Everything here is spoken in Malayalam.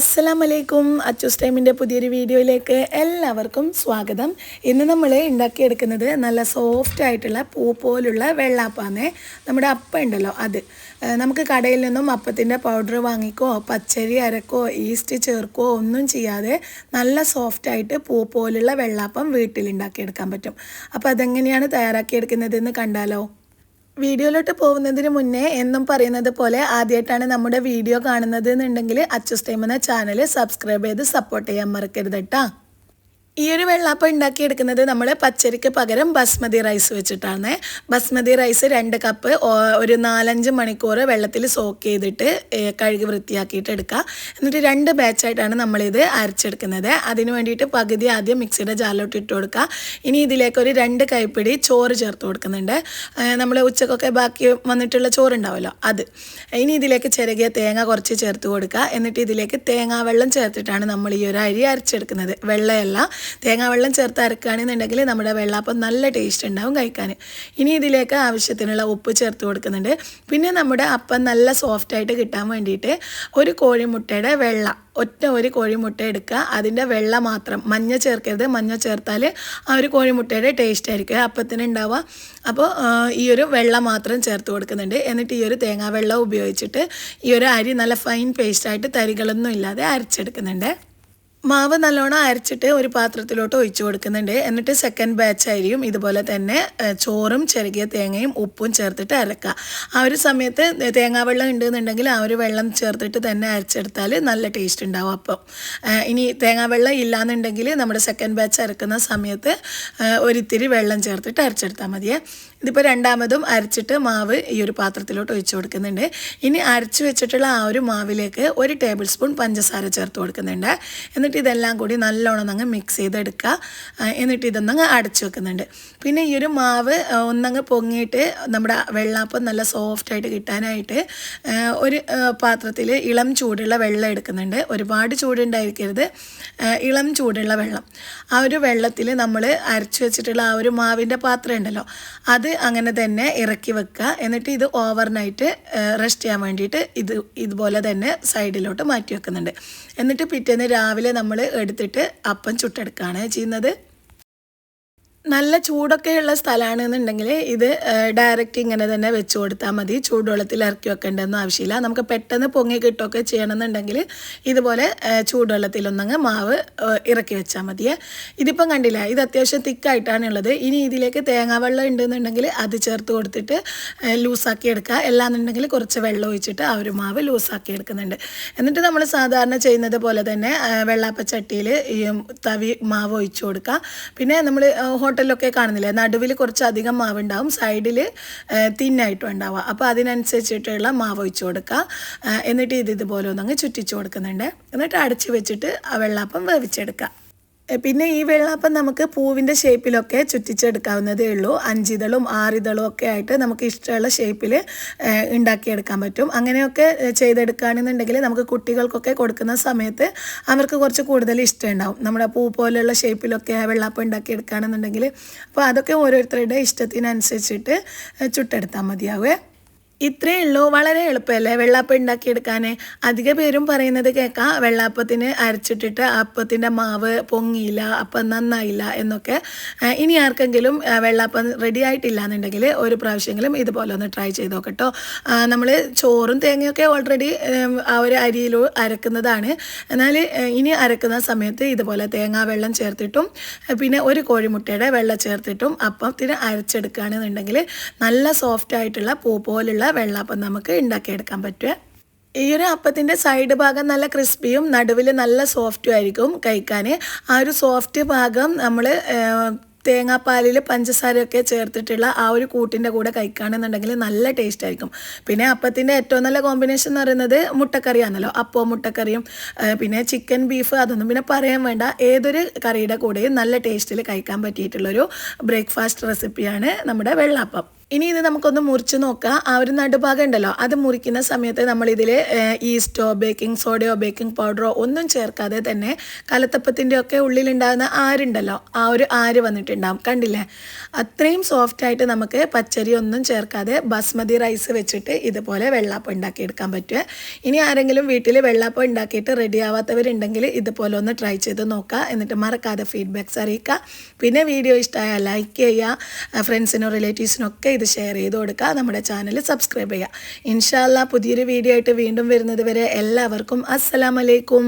അസ്സലാം വലൈക്കും അച്ചൂസ് ടൈമിന്റെ പുതിയൊരു വീഡിയോയിലേക്ക് എല്ലാവർക്കും സ്വാഗതം. ഇന്ന് നമ്മൾ ഉണ്ടാക്കിയെടുക്കുന്നത് നല്ല സോഫ്റ്റ് ആയിട്ടുള്ള പൂ പോലുള്ള വെള്ളാപ്പാന്നേ. നമ്മുടെ അപ്പം ഉണ്ടല്ലോ അത്. നമുക്ക് കടയിൽ നിന്നും അപ്പത്തിന്റെ പൗഡർ വാങ്ങിക്കോ പച്ചരി അരക്കോ ഈസ്റ്റ് ചേർക്കോ ഒന്നും ചെയ്യാതെ നല്ല സോഫ്റ്റായിട്ട് പൂ പോലുള്ള വെള്ളാപ്പം വീട്ടിൽ ഉണ്ടാക്കിയെടുക്കാൻ പറ്റും. അപ്പോൾ അതെങ്ങനെയാണ് തയ്യാറാക്കിയെടുക്കുന്നതെന്ന് കണ്ടാലോ? വീഡിയോയിലോട്ട് പോകുന്നതിന് മുന്നേ എന്നും പറയുന്നത് പോലെ ആദ്യമായിട്ടാണ് നമ്മുടെ വീഡിയോ കാണുന്നത് എന്നുണ്ടെങ്കിൽ അച്ചസ് ടൈം എന്ന ചാനൽ സബ്സ്ക്രൈബ് ചെയ്ത് സപ്പോർട്ട് ചെയ്യാൻ മറക്കരുത് കേട്ടോ ഈ ഒരു വെള്ളാപ്പം ഉണ്ടാക്കിയെടുക്കുന്നത് നമ്മൾ പച്ചരിക്ക് പകരം ബസ്മതി റൈസ് വെച്ചിട്ടാണ്. ബസ്മതി റൈസ് രണ്ട് കപ്പ് ഒരു നാലഞ്ച് മണിക്കൂർ വെള്ളത്തിൽ സോക്ക് ചെയ്തിട്ട് കഴുകി വൃത്തിയാക്കിയിട്ട് എടുക്കുക എന്നിട്ട് രണ്ട് ബാച്ചായിട്ടാണ് നമ്മളിത് അരച്ചെടുക്കുന്നത്. അതിന് വേണ്ടിയിട്ട് പകുതി ആദ്യം മിക്സിയുടെ ജാലോട്ട് ഇട്ട് കൊടുക്കുക ഇനി ഇതിലേക്ക് ഒരു രണ്ട് കൈപ്പിടി ചോറ് ചേർത്ത് കൊടുക്കുന്നുണ്ട്. നമ്മൾ ഉച്ചക്കൊക്കെ ബാക്കി വന്നിട്ടുള്ള ചോറുണ്ടാവുമല്ലോ അത്. ഇനി ഇതിലേക്ക് ചെറുകിയ തേങ്ങ കുറച്ച് ചേർത്ത് കൊടുക്കുക എന്നിട്ട് ഇതിലേക്ക് തേങ്ങാവെള്ളം ചേർത്തിട്ടാണ് നമ്മൾ ഈ ഒരു അരി അരച്ചെടുക്കുന്നത്. വെള്ളയല്ല. തേങ്ങാ വെള്ളം ചേർത്ത് അരക്കുകയാണെന്നുണ്ടെങ്കിൽ നമ്മുടെ വെള്ളാപ്പം നല്ല ടേസ്റ്റ് ഉണ്ടാവും കഴിക്കാൻ. ഇനി ഇതിലേക്ക് ആവശ്യത്തിനുള്ള ഉപ്പ് ചേർത്ത് കൊടുക്കുന്നുണ്ട്. പിന്നെ നമ്മുടെ അപ്പം നല്ല സോഫ്റ്റ് ആയിട്ട് കിട്ടാൻ വേണ്ടിയിട്ട് ഒരു കോഴിമുട്ടയുടെ വെള്ള ഒറ്റ ഒരു കോഴിമുട്ട എടുക്കുക. അതിന്റെ വെള്ള മാത്രം മഞ്ഞ ചേർക്കരുത്. മഞ്ഞ ചേർത്താൽ ആ ഒരു കോഴിമുട്ടയുടെ ടേസ്റ്റ് ആയിരിക്കും അപ്പത്തിന് ഉണ്ടാവുക. അപ്പോൾ ഈ ഒരു വെള്ളം മാത്രം ചേർത്ത് കൊടുക്കുന്നുണ്ട്. എന്നിട്ട് ഈ ഒരു തേങ്ങാ വെള്ളം ഉപയോഗിച്ചിട്ട് ഈ ഒരു അരി നല്ല ഫൈൻ പേസ്റ്റായിട്ട് തരികളൊന്നും ഇല്ലാതെ അരച്ചെടുക്കുന്നുണ്ട്. മാവ് നല്ലോണം അരച്ചിട്ട് ഒരു പാത്രത്തിലോട്ട് ഒഴിച്ചു കൊടുക്കുന്നുണ്ട്. എന്നിട്ട് സെക്കൻഡ് ബാച്ച് അരിയും ഇതുപോലെ തന്നെ ചോറും ചെറുകിയ തേങ്ങയും ഉപ്പും ചേർത്തിട്ട് അരക്കുക. ആ ഒരു സമയത്ത് തേങ്ങാവെള്ളം ഉണ്ടെന്നുണ്ടെങ്കിൽ ആ ഒരു വെള്ളം ചേർത്തിട്ട് തന്നെ അരച്ചെടുത്താൽ നല്ല ടേസ്റ്റ് ഉണ്ടാവും അപ്പം. ഇനി തേങ്ങാവെള്ളം ഇല്ലാന്നുണ്ടെങ്കിൽ നമ്മുടെ സെക്കൻഡ് ബാച്ച് അരക്കുന്ന സമയത്ത് ഒരിത്തിരി വെള്ളം ചേർത്തിട്ട് അരച്ചെടുത്താൽ മതിയേ. ഇതിപ്പോൾ രണ്ടാമതും അരച്ചിട്ട് മാവ് ഈ ഒരു പാത്രത്തിലോട്ട് ഒഴിച്ചു കൊടുക്കുന്നുണ്ട്. ഇനി അരച്ച് വെച്ചിട്ടുള്ള ആ ഒരു മാവിലേക്ക് ഒരു ടേബിൾ സ്പൂൺ പഞ്ചസാര ചേർത്ത് കൊടുക്കുന്നുണ്ട്. എന്നിട്ട് ഇതെല്ലാം കൂടി നല്ലോണം അങ്ങ് മിക്സ് ചെയ്തെടുക്കുക. എന്നിട്ട് ഇതൊന്നങ്ങ് അടച്ചു വെക്കുന്നുണ്ട്. പിന്നെ ഈ ഒരു മാവ് ഒന്നങ്ങ് പൊങ്ങിയിട്ട് നമ്മുടെ വെള്ളാപ്പം നല്ല സോഫ്റ്റായിട്ട് കിട്ടാനായിട്ട് ഒരു പാത്രത്തിൽ ഇളം ചൂടുള്ള വെള്ളം എടുക്കുന്നുണ്ട്. ഒരുപാട് ചൂടുണ്ടായിരിക്കരുത്. ഇളം ചൂടുള്ള വെള്ളം. ആ ഒരു വെള്ളത്തിൽ നമ്മൾ അരച്ചു വെച്ചിട്ടുള്ള ആ ഒരു മാവിന്റെ പാത്രം ഉണ്ടല്ലോ അത് അങ്ങനെ തന്നെ ഇറക്കി വെക്കുക. എന്നിട്ട് ഇത് ഓവർനൈറ്റ് റെസ്റ്റ് ചെയ്യാൻ വേണ്ടിയിട്ട് ഇത് ഇതുപോലെ തന്നെ സൈഡിലോട്ട് മാറ്റി വെക്കുന്നുണ്ട്. എന്നിട്ട് പിറ്റേന്ന് രാവിലെ നമ്മൾ എടുത്തിട്ട് അപ്പം ചുട്ടെടുക്കുകയാണ് ചെയ്യുന്നത്. നല്ല ചൂടൊക്കെയുള്ള സ്ഥലമാണെന്നുണ്ടെങ്കിൽ ഇത് ഡയറക്റ്റ് ഇങ്ങനെ തന്നെ വെച്ച് കൊടുത്താൽ മതി. ചൂടുവെള്ളത്തിൽ ഇറക്കി വെക്കേണ്ടതൊന്നും ആവശ്യമില്ല. നമുക്ക് പെട്ടെന്ന് പൊങ്ങി കിട്ടുകയൊക്കെ ചെയ്യണമെന്നുണ്ടെങ്കിൽ ഇതുപോലെ ചൂടുവെള്ളത്തിലൊന്നങ്ങ് മാവ് ഇറക്കി വെച്ചാൽ മതിയേ. ഇതിപ്പം കണ്ടില്ല ഇത് അത്യാവശ്യം തിക്കായിട്ടാണ് ഉള്ളത്. ഇനി ഇതിലേക്ക് തേങ്ങാവെള്ളം ഉണ്ടെന്നുണ്ടെങ്കിൽ അത് ചേർത്ത് കൊടുത്തിട്ട് ലൂസാക്കി എടുക്കുക. അല്ലാന്നുണ്ടെങ്കിൽ കുറച്ച് വെള്ളം ഒഴിച്ചിട്ട് ആ ഒരു മാവ് ലൂസാക്കി എടുക്കുന്നുണ്ട്. എന്നിട്ട് നമ്മൾ സാധാരണ ചെയ്യുന്നത് പോലെ തന്നെ വെള്ളാപ്പച്ചട്ടിയിൽ ഈ തവി മാവ് ഒഴിച്ചു കൊടുക്കുക. പിന്നെ നമ്മൾ ഹോട്ടലിലൊക്കെ കാണുന്നില്ലേ? നടുവിൽ കുറച്ചധികം മാവ് ഉണ്ടാവും സൈഡിൽ തിന്നായിട്ടും ഉണ്ടാവുക. അപ്പോൾ അതിനനുസരിച്ചിട്ടുള്ള മാവ് ഒഴിച്ചു കൊടുക്കുക. എന്നിട്ട് ഇത് ഇതുപോലെ ഒന്നങ്ങ് ചുറ്റിച്ചു കൊടുക്കുന്നുണ്ട്. എന്നിട്ട് അടച്ചു വെച്ചിട്ട് ആ വെള്ളാപ്പം വേവിച്ചെടുക്കുക. പിന്നെ ഈ വെള്ളാപ്പം നമുക്ക് പൂവിന്റെ ഷേപ്പിലൊക്കെ ചുറ്റിച്ചെടുക്കാവുന്നതേ ഉള്ളൂ. അഞ്ചിതളും ആറിതളും ഒക്കെ ആയിട്ട് നമുക്ക് ഇഷ്ടമുള്ള ഷേപ്പിൽ ഉണ്ടാക്കിയെടുക്കാൻ പറ്റും. അങ്ങനെയൊക്കെ ചെയ്തെടുക്കുകയാണെന്നുണ്ടെങ്കിൽ നമുക്ക് കുട്ടികൾക്കൊക്കെ കൊടുക്കുന്ന സമയത്ത് അവർക്ക് കുറച്ച് കൂടുതൽ ഇഷ്ടം ഉണ്ടാവും നമ്മുടെ പൂ പോലെയുള്ള ഷേപ്പിലൊക്കെ വെള്ളാപ്പം ഉണ്ടാക്കിയെടുക്കുകയാണെന്നുണ്ടെങ്കിൽ അപ്പോൾ അതൊക്കെ ഓരോരുത്തരുടെ ഇഷ്ടത്തിനനുസരിച്ചിട്ട് ചുട്ടെടുത്താൽ മതിയാവേ. ഇത്രയേ ഉള്ളൂ. വളരെ എളുപ്പമല്ലേ വെള്ളാപ്പം ഉണ്ടാക്കിയെടുക്കാൻ അധിക പേരും പറയുന്നത് കേൾക്കാം. വെള്ളാപ്പത്തിന് അരച്ചിട്ടിട്ട് അപ്പത്തിന്റെ മാവ് പൊങ്ങിയില്ല അപ്പം നന്നായില്ല എന്നൊക്കെ. ഇനി ആർക്കെങ്കിലും വെള്ളാപ്പം റെഡി ആയിട്ടില്ല എന്നുണ്ടെങ്കിൽ ഒരു പ്രാവശ്യമെങ്കിലും ഇതുപോലെ ഒന്ന് ട്രൈ ചെയ്ത് നോക്കട്ടോ. നമ്മൾ ചോറും തേങ്ങയൊക്കെ ഓൾറെഡി ആ ഒരു അരിയിൽ അരക്കുന്നതാണ്. എന്നാൽ ഇനി അരക്കുന്ന സമയത്ത് ഇതുപോലെ തേങ്ങാ വെള്ളം ചേർത്തിട്ടും പിന്നെ ഒരു കോഴിമുട്ടയുടെ വെള്ളം ചേർത്തിട്ടും അപ്പത്തിന് അരച്ചെടുക്കുകയാണെന്നുണ്ടെങ്കിൽ നല്ല സോഫ്റ്റ് ആയിട്ടുള്ള പൂ പോലുള്ള വെള്ളാപ്പം നമുക്ക് ഉണ്ടാക്കിയെടുക്കാൻ പറ്റുക. ഈ ഒരു അപ്പത്തിന്റെ സൈഡ് ഭാഗം നല്ല ക്രിസ്പിയും നടുവിൽ നല്ല സോഫ്റ്റും ആയിരിക്കും കഴിക്കാൻ. ആ ഒരു സോഫ്റ്റ് ഭാഗം നമ്മൾ തേങ്ങാപ്പാലിൽ പഞ്ചസാരയൊക്കെ ചേർത്തിട്ടുള്ള ആ ഒരു കൂട്ടിന്റെ കൂടെ കഴിക്കുകയാണെന്നുണ്ടെങ്കിൽ നല്ല ടേസ്റ്റ് ആയിരിക്കും. പിന്നെ അപ്പത്തിന്റെ ഏറ്റവും നല്ല കോമ്പിനേഷൻ എന്ന് പറയുന്നത് മുട്ടക്കറിയാണല്ലോ. അപ്പോൾ മുട്ടക്കറിയും പിന്നെ ചിക്കൻ ബീഫ് അതൊന്നും പിന്നെ പറയാൻ വേണ്ട. ഏതൊരു കറിയുടെ കൂടെയും നല്ല ടേസ്റ്റിൽ കഴിക്കാൻ പറ്റിയിട്ടുള്ളൊരു ബ്രേക്ക്ഫാസ്റ്റ് റെസിപ്പിയാണ് നമ്മുടെ വെള്ളാപ്പം. ഇനി ഇത് നമുക്കൊന്ന് മുറിച്ച് നോക്കാം. ആ ഒരു നടുഭാഗം ഉണ്ടല്ലോ. അത് മുറിക്കുന്ന സമയത്ത് നമ്മളിതിൽ ഈസ്റ്റോ ബേക്കിംഗ് സോഡയോ ബേക്കിംഗ് പൗഡറോ ഒന്നും ചേർക്കാതെ തന്നെ കലത്തപ്പത്തിന്റെ ഒക്കെ ഉള്ളിലുണ്ടാകുന്ന ആരുണ്ടല്ലോ? ആ ഒരു ആര് വന്നിട്ടുണ്ടാകും കണ്ടില്ലേ? അത്രയും സോഫ്റ്റ് ആയിട്ട് നമുക്ക് പച്ചരി ഒന്നും ചേർക്കാതെ ബസ്മതി റൈസ് വെച്ചിട്ട് ഇതുപോലെ വെള്ളാപ്പം ഉണ്ടാക്കിയെടുക്കാൻ പറ്റുക ഇനി ആരെങ്കിലും വീട്ടിൽ വെള്ളാപ്പം ഉണ്ടാക്കിയിട്ട് റെഡി ആവാത്തവരുണ്ടെങ്കിൽ ഇതുപോലെ ഒന്ന് ട്രൈ ചെയ്ത് നോക്കുക എന്നിട്ട് മറക്കാതെ ഫീഡ്ബാക്ക്സ് അറിയിക്കുക പിന്നെ വീഡിയോ ഇഷ്ടമായാൽ ലൈക്ക് ചെയ്യുക. ഫ്രണ്ട്സിനോ റിലേറ്റീവ്സിനോ ഒക്കെ ഇത് ഷെയർ ചെയ്ത് കൊടുക്കുക നമ്മുടെ ചാനൽ സബ്സ്ക്രൈബ് ചെയ്യുക ഇൻഷാല്ല പുതിയൊരു വീഡിയോ ആയിട്ട് വീണ്ടും വരുന്നത് വരെ എല്ലാവർക്കും അസ്സലാമലൈക്കും.